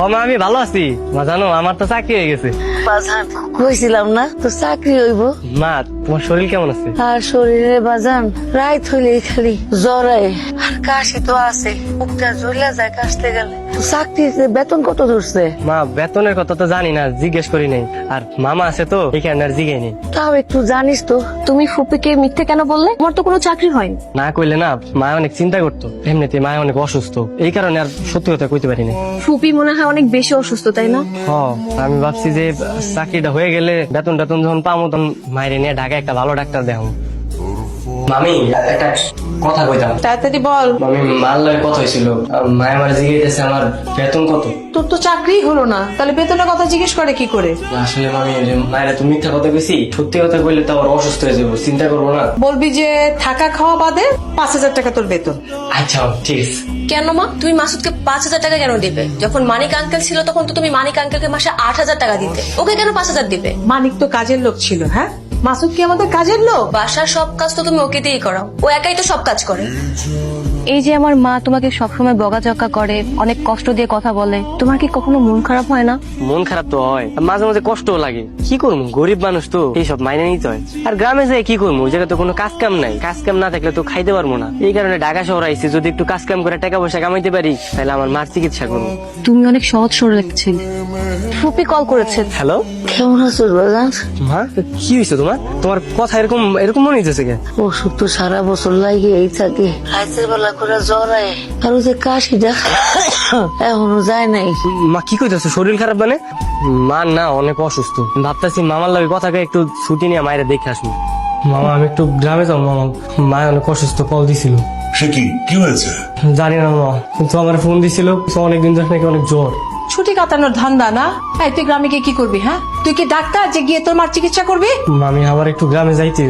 ও আমি ভালো আছি। মা জানো আমার তো চাকরি হয়ে গেছে। বাজান। কইছিলাম না তো চাকরি হইব। মা তোমার শরীর কেমন আছে? আর শরীরে বাজান থইলে খালি জ্বরায় আর কাশি তো আছে জ্বলা যায় কাশতে গেলে। চাকরিতে বেতন কত ধরছে? মা বেতনের কথা তো জানি না জিজ্ঞেস করি নাই। আর মামা আছে তো এখানে আর জিজ্ঞাই নেই। তাও একটু জানিস তো তুমি ফুপিকে মিথ্যে কেন বললে? তোমার তো কোনো চাকরি হয়নি। না কইলে না মা অনেক চিন্তা করতো। এমনিতে মা অনেক অসুস্থ। এই কারণে আর সত্যি কথা কইতে পারি না ফুপি মনে হয় অনেক বেশি অসুস্থ তাই না? হ আমি ভাবছি যে চাকরিটা হয়ে গেলে বেতন টেতন যখন পাবো তখন মায়ের নিয়ে ঢাকা একটা ভালো ডাক্তার দেখাবো মামি একটা কথা কইতাম। তাড়াতাড়ি বল। মামি মার লাগে কথা হয়েছিল আমার জিজ্ঞেস আমার বেতন কত? তোর তো চাকরি হলো না। তাহলে বেতনের কথা জিজ্ঞেস করে কি করে? আসলে মামি মায়ের তুমি মিথ্যা কথা কইছি সত্যি কথা কইলে তো আবার অসুস্থ হয়ে যাব চিন্তা করব না। বলবি যে থাকা খাওয়া বাদে পাঁচ হাজার টাকা তোর বেতন। আচ্ছা ঠিক আছে। কেন মা? তুমি মাসুদকে পাঁচ হাজার টাকা কেন দেবে? যখন মানিক আঙ্কেল ছিল তখন তো তুমি মানিক আঙ্কেলকে মাসে আট হাজার টাকা দিতে। ওকে কেন পাঁচ হাজার দিবে? মানিক তো কাজের লোক ছিল হ্যাঁ? মাসুদ কি আমাদের কাজের লোক? বাসার সব কাজ তো তুমি ওকে দিয়েই করাও। ও একাই তো সব কাজ করে। এই যে আমার মা তোমাকে সবসময় বকাঝকা করে অনেক কষ্ট দিয়ে কথা বলে তোমার কি কখনো মন খারাপ হয় না? মন খারাপ তো হয় মাঝে মাঝে কষ্টও লাগে। কি করব? গরিব মানুষ তো এইসব মাইনে নিতে হয়। আর গ্রামে যাই কি করব? ওই জায়গায় তো কোনো কাজ কাম নাই। কাজ কাম না থাকলে তো খাইতে পারব না। এই কারণে ঢাকা শহর আইসি যদি একটু কাজ কাম করে টাকা পয়সা কামাইতে পারি তাহলে আমার মার চিকিৎসা করব। তুমি অনেক সহজ সরল ছেলে। ফুপি কল করেছে। হ্যালো? কেমন আছো মা কি হয়েছে তোমার? তোমার কথা এরকম এরকম মনে হইতেছে কে? ওষুধ তো সারা বছর লাগে এই থাকে। রাতের বেলা করে জ্বরায় আর ওই যে কাশিটা এখনও যায় নাই। মা কি কইতেছে? শরীর খারাপ মানে? মা না অনেক অসুস্থ। ভাবতেছি মামার লাগে কথাকে একটু ছুটি নিয়ে মায়ের দেখে আসব। মামা আমি একটু গ্রামে যাব মামা। মা অনেক অসুস্থ কল দিছিল। সে কি? কি হয়েছে? জানি না মামা। কিন্তু আমার ফোন দিছিল তো অনেকদিন ধরে নাকি অনেক জ্বর। ছুটি কাটানোর ধান্দা না? এই, তুই গ্রামে গিয়ে কি করবি হ্যাঁ? তুই কি ডাক্তার যে গিয়ে তোর মার চিকিৎসা করবি? মামি, আবার একটু গ্রামে যাইতে।